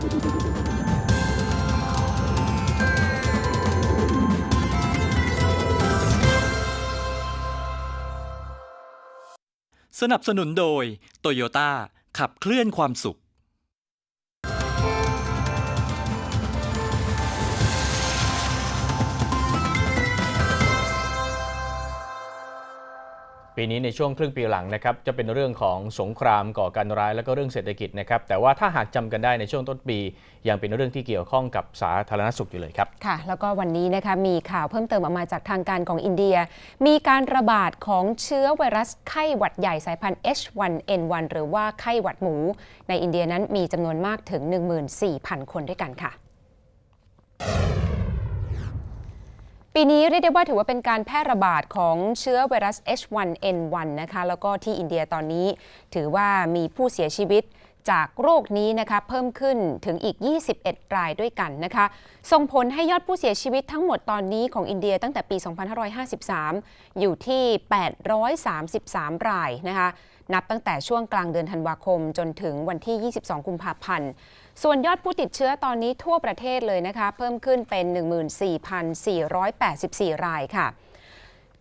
สนับสนุนโดย โตโยต้าขับเคลื่อนความสุข ปีนี้ในช่วงครึ่งปีหลังนะครับจะเป็นเรื่องของสงครามก่อการร้ายแล้วก็เรื่องเศรษฐกิจนะครับแต่ว่าถ้าหากจำกันได้ในช่วงต้นปี ยังเป็นเรื่องที่เกี่ยวข้องกับสาธารณสุขอยู่เลยครับค่ะ แล้วก็วันนี้นะคะมีข่าวเพิ่มเติมออกมาจากทางการของอินเดีย มีการระบาดของเชื้อไวรัสไข้หวัดใหญ่สายพันธุ์ H1N1 หรือว่าไข้หวัดหมู ในอินเดียนั้นมีจำนวนมากถึง 14,000 คนด้วยกันค่ะ ปีนี้เรียกได้ว่าถือว่าเป็นการแพร่ระบาดของเชื้อไวรัส H1N1 นะคะแล้วก็ที่อินเดียตอนนี้ถือว่ามีผู้เสียชีวิตจากโรคนี้นะคะเพิ่มขึ้นถึงอีก 21 รายด้วยกันนะคะ ส่งผลให้ยอดผู้เสียชีวิตทั้งหมดตอนนี้ของอินเดียตั้งแต่ปี 2553 อยู่ที่ 833 รายนะคะ นับตั้งแต่ช่วงกลางเดือนธันวาคมจนถึงวันที่ 22 กุมภาพันธ์ ส่วนยอดผู้ติดเชื้อตอนนี้ทั่วประเทศเลยนะคะ เพิ่มขึ้นเป็น 14,484 รายค่ะ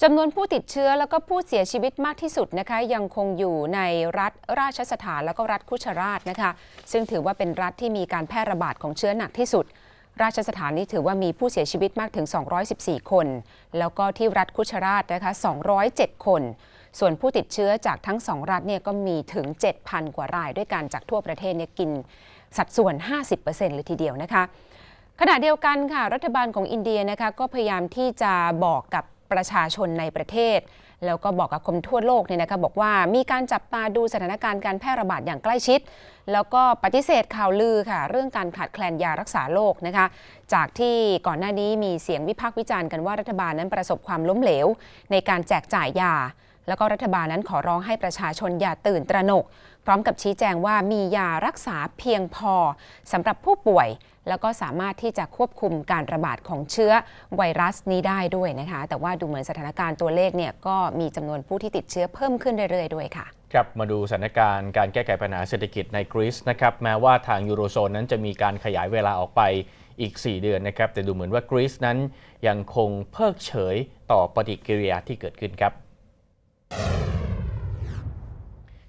จำนวนผู้ติดเชื้อแล้วก็ผู้เสียชีวิตมากที่สุดนะคะ ยังคงอยู่ในรัฐราชสถานแล้วก็รัฐคุชราชนะคะ ซึ่งถือว่าเป็นรัฐที่มีการแพร่ระบาดของเชื้อหนักที่สุด ราชสถานนี้ถือว่ามีผู้เสียชีวิตมากถึง 214 คน แล้วก็ที่รัฐคุชราชนะคะ 207 คน ส่วนผู้ติดเชื้อจากทั้งสองรัฐเนี่ยก็มีถึง 7,000 กว่ารายด้วยกันจากทั่วประเทศเนี่ยกิน สัดส่วน 50%เลยทีเดียวนะคะ ขณะเดียวกันค่ะ รัฐบาลของอินเดียนะคะก็พยายามที่จะบอกกับประชาชนในประเทศ แล้วก็บอกกับคนทั่วโลกเนี่ยนะคะบอกว่ามีการจับตาดูสถานการณ์การแพร่ระบาดอย่างใกล้ชิด แล้วก็ปฏิเสธข่าวลือค่ะ เรื่องการขาดแคลนยารักษาโรคนะคะ จากที่ก่อนหน้านี้มีเสียงวิพากษ์วิจารณ์กันว่ารัฐบาลนั้นประสบความล้มเหลว ในการแจกจ่ายยา แล้วก็รัฐบาลนั้นขอร้องให้ประชาชนอย่าตื่นตระหนก ร้อมกับชี้แจงว่ามียารักษาเพียงพอสำหรับผู้ป่วย แล้วก็สามารถที่จะควบคุมการระบาดของเชื้อไวรัสนี้ได้ด้วยนะคะ แต่ว่าดูเหมือนสถานการณ์ตัวเลขเนี่ยก็มีจำนวนผู้ที่ติดเชื้อเพิ่มขึ้นเรื่อยๆด้วยค่ะครับมาดูสถานการณ์การแก้ไขปัญหาเศรษฐกิจในกรีซนะครับแม้ว่าทางยูโรโซนนั้นจะมีการขยายเวลาออกไปอีก 4 เดือนนะครับแต่ดูเหมือนว่ากรีซนั้นยังคงเพิกเฉยต่อปฏิกิริยาที่เกิดขึ้นครับ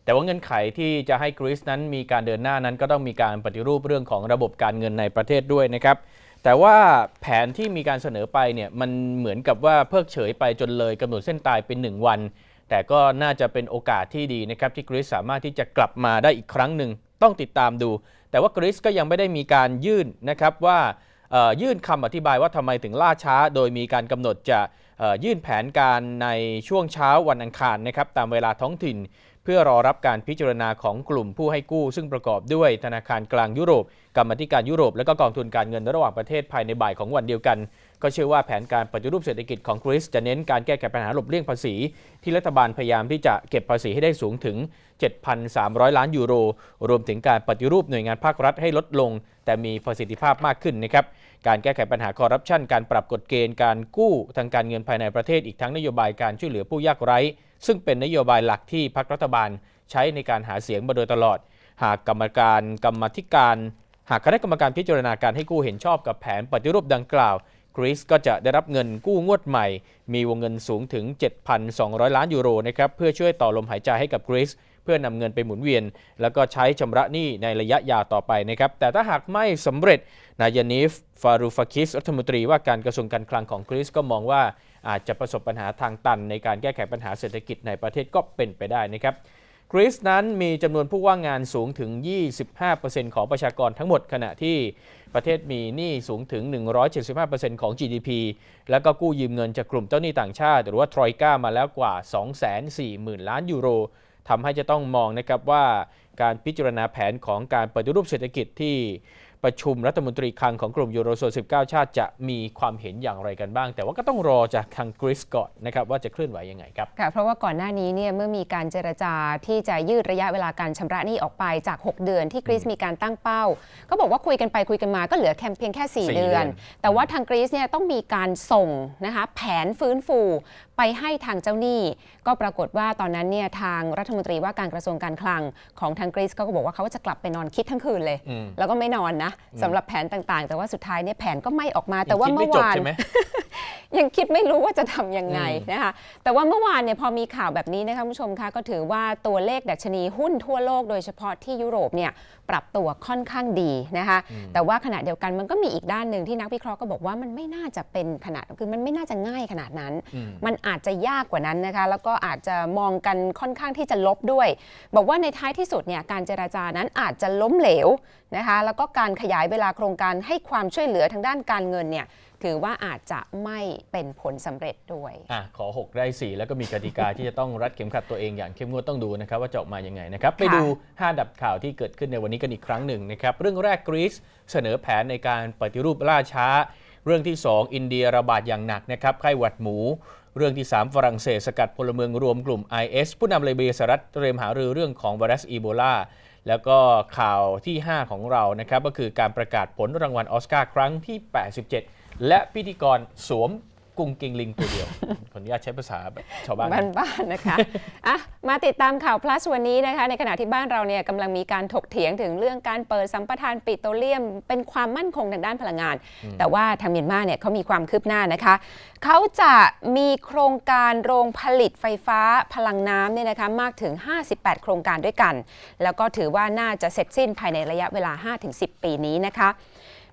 แต่ว่าเงื่อนไขที่จะให้กรีซนั้นมีการเดินหน้านั้นก็ต้องมีการปฏิรูปเรื่องของระบบการเงินในประเทศด้วยนะครับ แต่ว่าแผนที่มีการเสนอไปเนี่ยมันเหมือนกับว่าเพิกเฉยไปจนเลยกำหนดเส้นตายเป็น 1 วัน แต่ก็น่าจะเป็นโอกาสที่ดีนะครับที่กรีซสามารถที่จะกลับมาได้อีกครั้งหนึ่งต้องติดตามดู แต่ว่ากรีซก็ยังไม่ได้มีการยื่นนะครับว่ายื่นคำอธิบายว่าทำไมถึงล่าช้า โดยมีการกำหนดจะยื่นแผนการในช่วงเช้าวันอังคารนะครับตามเวลาท้องถิ่น พื่อรอรับการพิจารณาของกลุ่มผู้ให้กู้ ซึ่งประกอบด้วยธนาคารกลางยุโรปกรรมธิการยุโรป และก็กองทุนการเงินระหว่างประเทศภายในบ่ายของวันเดียวกัน ก็เชื่อว่าแผนการปฏิรูปเศรษฐกิจของกรีซจะเน้นการแก้ไขปัญหาหลบเลี่ยงภาษี ที่รัฐบาลพยายามที่จะเก็บภาษีให้ได้สูงถึง 7,300 ล้านยูโร รวมถึงการปฏิรูปหน่วยงานภาครัฐให้ลดลง แต่มีประสิทธิภาพมากขึ้นนะครับ การแก้ไขปัญหาคอร์รัปชันการปรับกฎเกณฑ์การกู้ทางการเงินภายในประเทศอีกทั้งนโยบายการช่วยเหลือผู้ยากไร้ ซึ่งเป็นนโยบายหลักที่พรรครัฐบาลใช้ในการหาเสียงมาโดยตลอด หากกรรมการกรรมธิการ หากคณะกรรมการพิจารณาการให้กู้เห็นชอบกับแผนปฏิรูปดังกล่าวกรีซก็จะได้รับเงินกู้งวดใหม่ มีวงเงินสูงถึง 7,200 ล้านยูโรนะครับเพื่อช่วยต่อลมหายใจให้กับกรีซ พื่อนำเงินไปหมุนเวียน แล้วก็ใช้ชำระหนี้ในระยะยาวต่อไปนะครับแต่ถ้าหากไม่สำเร็จนายนิฟฟารูฟาคิสรัฐมนตรีว่าการกระทรวงการคลังของกรีซก็มองว่าอาจจะประสบปัญหาทางตันในการแก้ไขปัญหาเศรษฐกิจในประเทศก็เป็นไปได้นะครับกรีซนั้นมีจำนวนผู้ว่างงานสูงถึง 25%ของประชากรทั้งหมดขณะที่ประเทศมีหนี้สูงถึง 175%ของ GDP แล้วก็กู้ยืมเงินจากกลุ่มเจ้าหนี้ต่างชาติ หรือว่าทรอยก้ามาแล้วกว่า 240,000 ล้านยูโร ทำให้จะต้องมองนะครับว่าการพิจารณาแผนของการปฏิรูปเศรษฐกิจที่ ประชุมรัฐมนตรีคลังของกลุ่มยูโรโซน19 ชาติจะมีความเห็นอย่างไรกันบ้าง แต่ว่าก็ต้องรอจากทางกรีซก่อนนะครับว่าจะเคลื่อนไหวยังไงครับค่ะเพราะว่าก่อนหน้านี้เนี่ยเมื่อมีการเจรจาที่จะยืดระยะเวลาการชำระหนี้ออกไปจาก 6 เดือนที่กรีซมีการตั้งเป้า ก็บอกว่าคุยกันไปคุยกันมาก็เหลือแค่เพียงแค่สี่4เดืเดืออนนแต่ว่าทางกรีซเนี่ยต้องมีการส่งนะคะแผนฟื้นฟูไปให้ทางเจ้าหนี้ก็ปรากฏว่าตอนนั้นเนี่ยทางรัฐมนตรีว่าการกระทรวงการคลังของทางกรีซก็บอกว่าเขาจะกลับไปนอนคิดทั้งคืนเลยอืมแล้วก็ไม่นอนนะนะสำหรับแผนต่างๆ แต่ว่าสุดท้ายเนี่ยแผนก็ไม่ออกมา แต่ว่ายังคิดเมื่ไม่อจบวานใช่ไหมยังคิดไม่รู้ว่าจะทำยังไงอืมนะคะ แต่ว่าเมื่อวานเนี่ยพอมีข่าวแบบนี้นะคะคุณผู้ชมคะก็ถือว่าตัวเลขดัชนีหุ้นทั่วโลกโดยเฉพาะที่ยุโรปเนี่ยปรับตัวค่อนข้างดีนะคะ แต่ว่าขณะเดียวกันมันก็มีอีกด้านหนึ่งที่นักวิเคราะห์ก็บอกว่ามันไม่น่าจะเป็นขนาดคือมันไม่น่าจะง่ายขนาดนั้นอืมมันอาจจะยากกว่านั้นนะคะ แล้วก็อาจจะมองกันค่อนข้างที่จะลบด้วย บอกว่าในท้ายที่สุดเนี่ยการเจราจานั้นอาจจะล้มเหลวนะคะ แล้วก็การขยายเวลาโครงการให้ความช่วยเหลือทางด้านการเงินเนี่ยถือว่าอาจจะไม่เป็นผลสำเร็จด้วยอะขอ 6 ได้ 4 แล้วก็มีกติกา ที่จะต้องรัดเข็มขัดตัวเองอย่างเข้มงวดต้องดูนะครับว่าจะออกมายังไงนะครับ ไปดู 5 ดับข่าวที่เกิดขึ้นในวันนี้กันอีกครั้งหนึ่งนะครับ เรื่องแรกกรีซเสนอแผนในการปฏิรูปล่าช้า เรื่องที่ 2 อินเดียระบาดอย่างหนักนะครับไข้หวัดหมู เรื่องที่ 3 ฝรั่งเศสสกัดพลเมืองรวมกลุ่ม IS ผู้นำเลเบียสหรัฐเตรียมหารือเรื่องของไวรัสอีโบลา แล้วก็ข่าวที่ 5 ของเรานะครับก็คือการประกาศผลรางวัลออสการ์ครั้งที่ 87 และพิธีกรสวม กุ้งกิงลิงตัวเดียว ขออนุญาตใช้ภาษาแบบชาวบ้าน บ้านๆนะคะอะมาติดตามข่าว plus วันนี้นะคะ ในขณะที่บ้านเราเนี่ยกำลังมีการถกเถียงถึงเรื่องการเปิดสัมปทานปิโตรเลียม เป็นความมั่นคงทางด้านพลังงานแต่ว่าทางเมียนมาเนี่ยเขามีความคืบหน้านะคะ เขาจะมีโครงการโรงผลิตไฟฟ้าพลังน้ำเนี่ยนะคะมากถึง 58 โครงการด้วยกัน แล้วก็ถือว่าน่าจะเสร็จสิ้นภายในระยะเวลา 5-10 ปีนี้นะคะ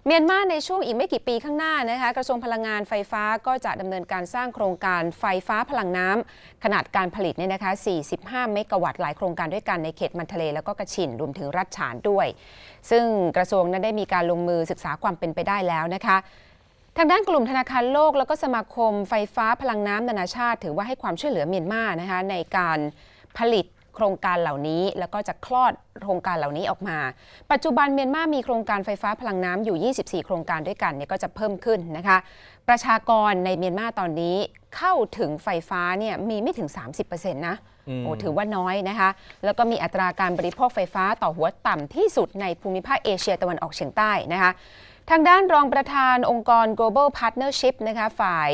เมียนมาในช่วงอีกไม่กี่ปีข้างหน้านะคะกระทรวงพลังงานไฟฟ้าก็จะดำเนินการสร้างโครงการไฟฟ้าพลังน้ำขนาดการผลิตเนี่ยนะคะ 45 เมกะวัตต์หลายโครงการด้วยกันในเขตมันทะเลแล้วก็กระชินรวมถึงรัฐฉานด้วย ซึ่งกระทรวงนั้นได้มีการลงมือศึกษาความเป็นไปได้แล้วนะคะทางด้านกลุ่มธนาคารโลก แล้วก็สมาคมไฟฟ้าพลังน้ำนานาชาติ ถือว่าให้ความช่วยเหลือเมียนมานะคะในการผลิต โครงการเหล่านี้ แล้วก็จะคลอดโครงการเหล่านี้ออกมา ปัจจุบันเมียนมามีโครงการไฟฟ้าพลังน้ำอยู่ 24 โครงการด้วยกันเนี่ยก็จะเพิ่มขึ้นนะคะ ประชากรในเมียนมาตอนนี้เข้าถึงไฟฟ้าเนี่ยมีไม่ถึง 30%นะอืมโอ้ถือว่าน้อยนะคะ แล้วก็มีอัตราการบริโภคไฟฟ้าต่อหัวต่ำที่สุดในภูมิภาคเอเชียตะวันออกเฉียงใต้นะคะ ทางด้านรองประธานองค์กร global partnership นะคะฝ่าย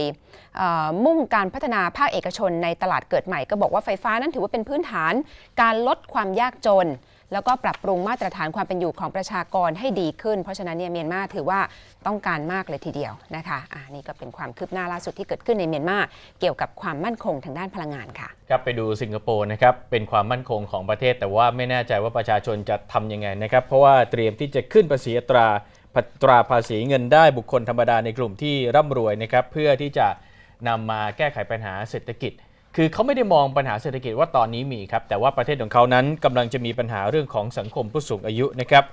มุ่งการพัฒนาภาคเอกชนในตลาดเกิดใหม่ก็บอกว่าไฟฟ้านั้นถือว่าเป็นพื้นฐานการลดความยากจน แล้วก็ปรับปรุงมาตรฐานความเป็นอยู่ของประชากรให้ดีขึ้น เพราะฉะนั้นเนี่ยเมียนมาถือว่าต้องการมากเลยทีเดียวนะคะอ่านี่ก็เป็นความคืบหน้าล่าสุดที่เกิดขึ้นในเมียนมาเกี่ยวกับความมั่นคงทางด้านพลังงานค่ะครับไปดูสิงคโปร์นะครับเป็นความมั่นคงของประเทศ แต่ว่าไม่แน่ใจว่าประชาชนจะทำยังไงนะครับเพราะว่าเตรียมที่จะขึ้นภาษีอัตรา ตราภาษีเงินได้บุคคลธรรมดาในกลุ่มที่ร่ำรวยนะครับเพื่อที่จะนำมาแก้ไขปัญหาเศรษฐกิจ คือเขาไม่ได้มองปัญหาเศรษฐกิจว่าตอนนี้มีครับ แต่ว่าประเทศของเขานั้นกำลังจะมีปัญหาเรื่องของสังคมผู้สูงอายุนะครับ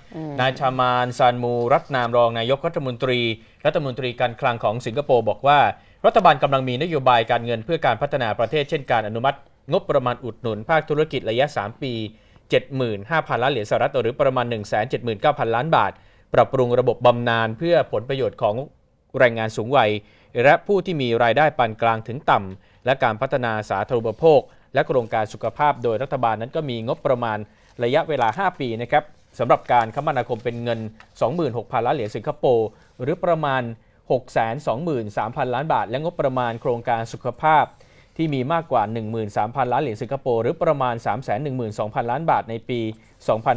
นายชามานซานมูรัตนามรองนายกรัฐมนตรี รัฐมนตรีการคลังของสิงคโปร์บอกว่า รัฐบาลกำลังมีนโยบายการเงินเพื่อการพัฒนาประเทศเช่นการอนุมัติ งบประมาณอุดหนุนภาคธุรกิจระยะ 3 ปี 75,000 ล้านเหรียญสหรัฐหรือประมาณ 179,000 ล้านบาท ปรับปรุงระบบบำนาญเพื่อผลประโยชน์ของแรงงานสูงวัย และผู้ที่มีรายได้ปานกลางถึงต่ำ และการพัฒนาสาธารณูปโภค และโครงการสุขภาพโดยรัฐบาลนั้นก็มีงบประมาณระยะเวลา 5 ปีนะครับสำหรับการคมนาคมเป็นเงิน 26,000 ล้านเหรียญสิงคโปร์หรือประมาณ 623,000 ล้านบาท และงบประมาณโครงการสุขภาพ ที่มีมากกว่า 13,000 ล้านเหรียญสิงคโปร์หรือประมาณ 312,000 ล้านบาทในปี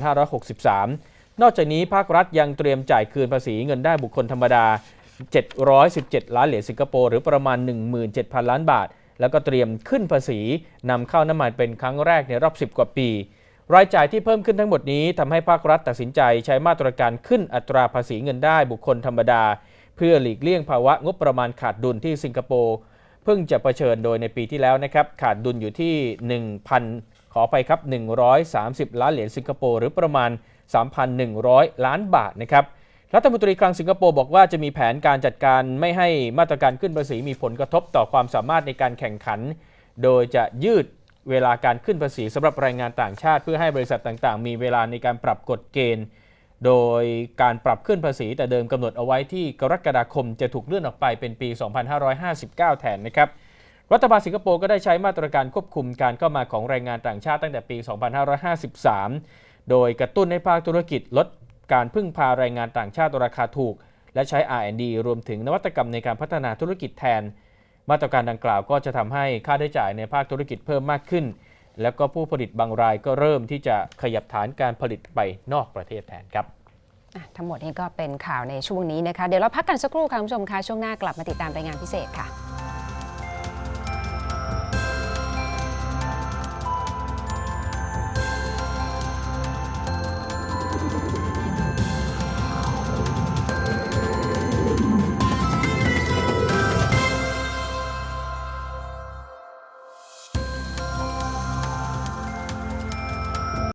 2563 นอกจากนี้ภาครัฐยังเตรียมจ่ายคืนภาษีเงินได้บุคคลธรรมดา 717 ล้านเหรียญสิงคโปร์หรือประมาณ 17,000 ล้านบาท แล้วก็เตรียมขึ้นภาษีนำเข้าน้ำมันเป็นครั้งแรกในรอบ 10 กว่าปี รายจ่ายที่เพิ่มขึ้นทั้งหมดนี้ทำให้ภาครัฐตัดสินใจใช้มาตรการขึ้นอัตราภาษีเงินได้บุคคลธรรมดา เพื่อหลีกเลี่ยงภาวะงบประมาณขาดดุลที่สิงคโปร์เพิ่งจะเผชิญโดยในปีที่แล้วนะครับขาดดุลอยู่ที่ 1,000 ขอไปครับ 130 ล้านเหรียญสิงคโปร์หรือประมาณ 3,100 ล้านบาทนะครับรัฐมนตรีคลังสิงคโปร์บอกว่าจะมีแผนการจัดการไม่ให้มาตรการขึ้นภาษีมีผลกระทบต่อความสามารถในการแข่งขัน โดยจะยืดเวลาการขึ้นภาษีสำหรับแรงงานต่างชาติ เพื่อให้บริษัทต่างๆ มีเวลาในการปรับกฎเกณฑ์ โดยการปรับขึ้นภาษีแต่เดิมกำหนดเอาไว้ที่กรกฎาคมจะถูกเลื่อนออกไปเป็นปี 2559 แทนนะครับรัฐบาลสิงคโปร์ก็ได้ใช้มาตรการควบคุมการเข้ามาของแรงงานต่างชาติตั้งแต่ปี 2553 โดยกระตุ้นให้ภาคธุรกิจลดการพึ่งพาแรงงานต่างชาติราคาถูก และใช้ R&D รวมถึงนวัตกรรมในการพัฒนาธุรกิจแทน มาตรการดังกล่าวก็จะทำให้ค่าใช้จ่ายในภาคธุรกิจเพิ่มมากขึ้น แล้วก็ผู้ผลิตบางรายก็เริ่มที่จะขยับฐานการผลิตไปนอกประเทศแทนครับทั้งหมดนี้ก็เป็นข่าวในช่วงนี้นะคะ เดี๋ยวเราพักกันสักครู่ค่ะคุณผู้ชมคะช่วงหน้ากลับมาติดตามรายงานพิเศษค่ะ